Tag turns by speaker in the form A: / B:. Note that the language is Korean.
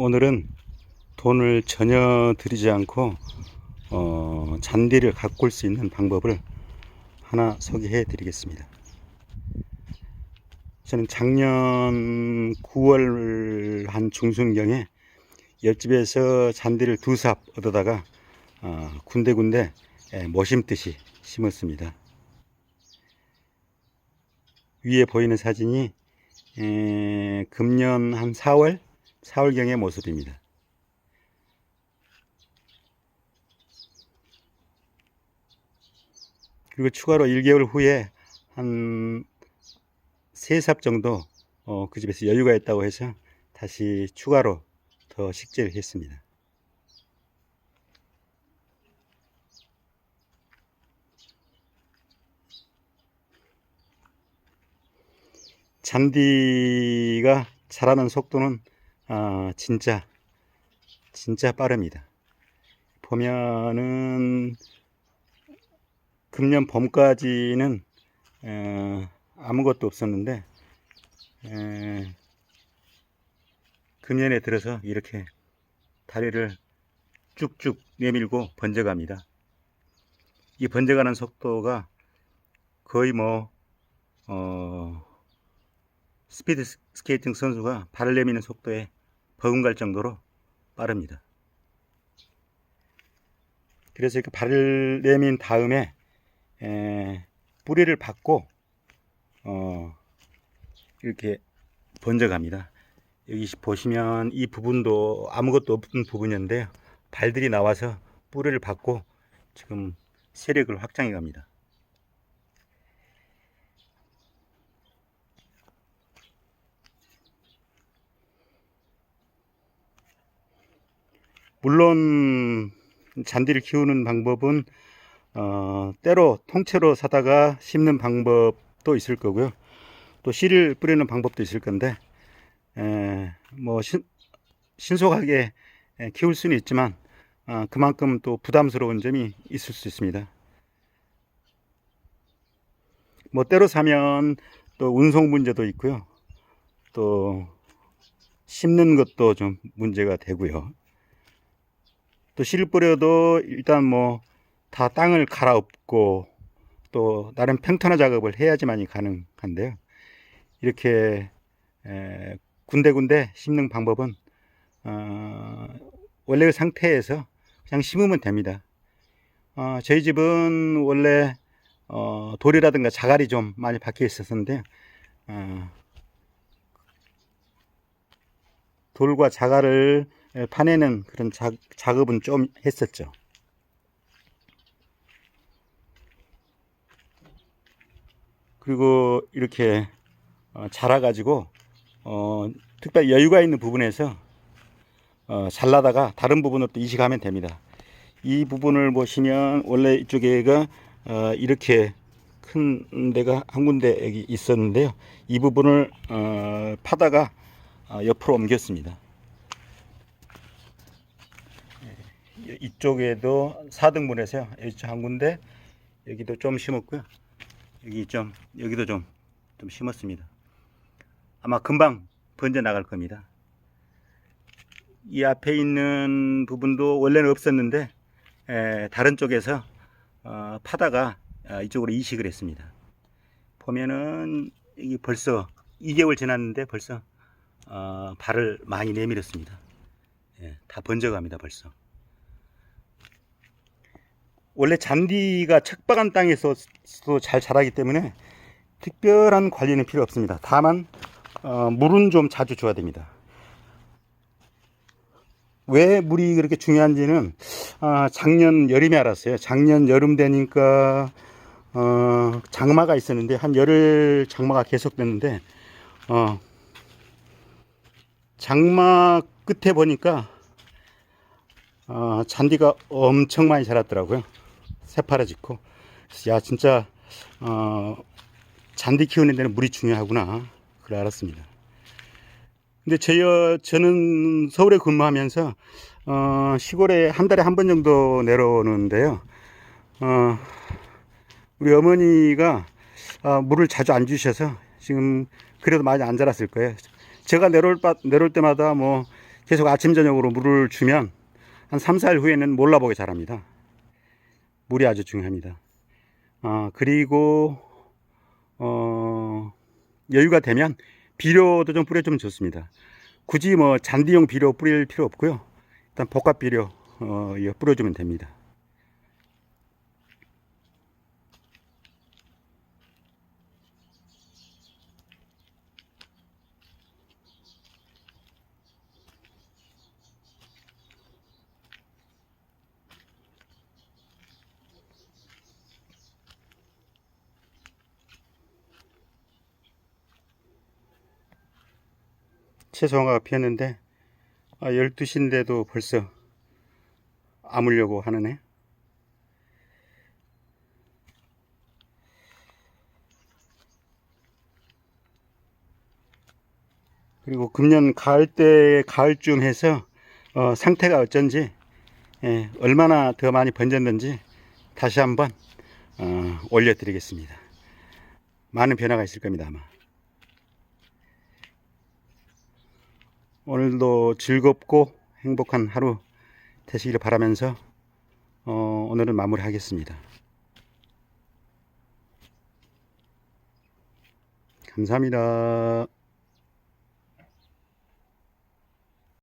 A: 오늘은 돈을 전혀 들이지 않고 어, 잔디를 가꿀 수 있는 방법을 하나 소개해 드리겠습니다. 저는 작년 9월 한 중순경에 옆집에서 잔디를 두 삽 얻어다가 어, 군데군데 예, 모심듯이 심었습니다. 위에 보이는 사진이 에, 금년 한 4월 4월경의 모습입니다. 그리고 추가로 1개월 후에 한 3삽 정도 어, 그 집에서 여유가 있다고 해서 다시 추가로 더 식재를 했습니다. 잔디가 자라는 속도는 아, 진짜 진짜 빠릅니다. 보면은 금년 봄까지는 어, 아무것도 없었는데 에, 금년에 들어서 이렇게 다리를 쭉쭉 내밀고 번져갑니다. 이 번져가는 속도가 거의 뭐 어, 스피드 스케이팅 선수가 발을 내미는 속도에 버금갈 정도로 빠릅니다. 그래서 이렇게 발을 내민 다음에 에, 뿌리를 받고 어, 이렇게 번져갑니다. 여기 보시면 이 부분도 아무것도 없는 부분인데요. 발들이 나와서 뿌리를 받고 지금 세력을 확장해 갑니다. 물론 잔디를 키우는 방법은 어, 때로 통째로 사다가 심는 방법도 있을 거고요. 또 씨를 뿌리는 방법도 있을 건데 에, 뭐 신, 신속하게 에, 키울 수는 있지만 어, 그만큼 또 부담스러운 점이 있을 수 있습니다. 뭐 때로 사면 또 운송 문제도 있고요. 또 심는 것도 좀 문제가 되고요. 또 씨를 뿌려도 일단 뭐 다 땅을 갈아엎고 또 나름 평탄화 작업을 해야지만이 가능한데요. 이렇게 에, 군데군데 심는 방법은 어, 원래의 상태에서 그냥 심으면 됩니다. 어, 저희 집은 원래 어, 돌이라든가 자갈이 좀 많이 박혀 있었는데 어, 돌과 자갈을 파내는 그런 작, 작업은 좀 했었죠. 그리고 이렇게 어, 자라가지고 어, 특별히 여유가 있는 부분에서 어, 잘라다가 다른 부분으로 또 이식하면 됩니다. 이 부분을 보시면 원래 이쪽에가 어, 이렇게 큰 데가 한 군데 있었는데요. 이 부분을 어, 파다가 어, 옆으로 옮겼습니다. 예, 이쪽에도 4등분해서요. 이쪽 한 군데 여기도 좀 심었고요. 여기 좀 여기도 좀, 좀 심었습니다. 아마 금방 번져 나갈 겁니다. 이 앞에 있는 부분도 원래는 없었는데 에, 다른 쪽에서 어, 파다가 어, 이쪽으로 이식을 했습니다. 보면은 이게 벌써 2개월 지났는데 벌써 어, 발을 많이 내밀었습니다. 예, 다 번져갑니다 벌써. 원래 잔디가 척박한 땅에서도 잘 자라기 때문에 특별한 관리는 필요 없습니다. 다만 어, 물은 좀 자주 줘야 됩니다. 왜 물이 그렇게 중요한지는 어, 작년 여름에 알았어요. 작년 여름 되니까 어, 장마가 있었는데 한 열흘 장마가 계속됐는데 어, 장마 끝에 보니까 어, 잔디가 엄청 많이 자랐더라고요. 새파래지고 야 진짜 어, 잔디 키우는 데는 물이 중요하구나 그래 알았습니다. 근데 저 저는 서울에 근무하면서 어, 시골에 한 달에 한 번 정도 내려오는데요. 어, 우리 어머니가 어, 물을 자주 안 주셔서 지금 그래도 많이 안 자랐을 거예요. 제가 내려올, 바, 내려올 때마다 뭐 계속 아침 저녁으로 물을 주면 한 3, 4일 후에는 몰라보게 자랍니다. 물이 아주 중요합니다. 아, 그리고 어, 여유가 되면 비료도 좀 뿌려주면 좋습니다. 굳이 뭐 잔디용 비료 뿌릴 필요 없고요. 일단 복합 비료 어, 뿌려주면 됩니다. 채소가 피었는데 아, 12시인데도 벌써 아물려고 하느네. 그리고 금년 가을 때 가을쯤 해서 어, 상태가 어쩐지 예, 얼마나 더 많이 번졌는지 다시 한번 어, 올려드리겠습니다. 많은 변화가 있을 겁니다 아마. 오늘도 즐겁고 행복한 하루 되시기를 바라면서 어, 오늘은 마무리하겠습니다. 감사합니다.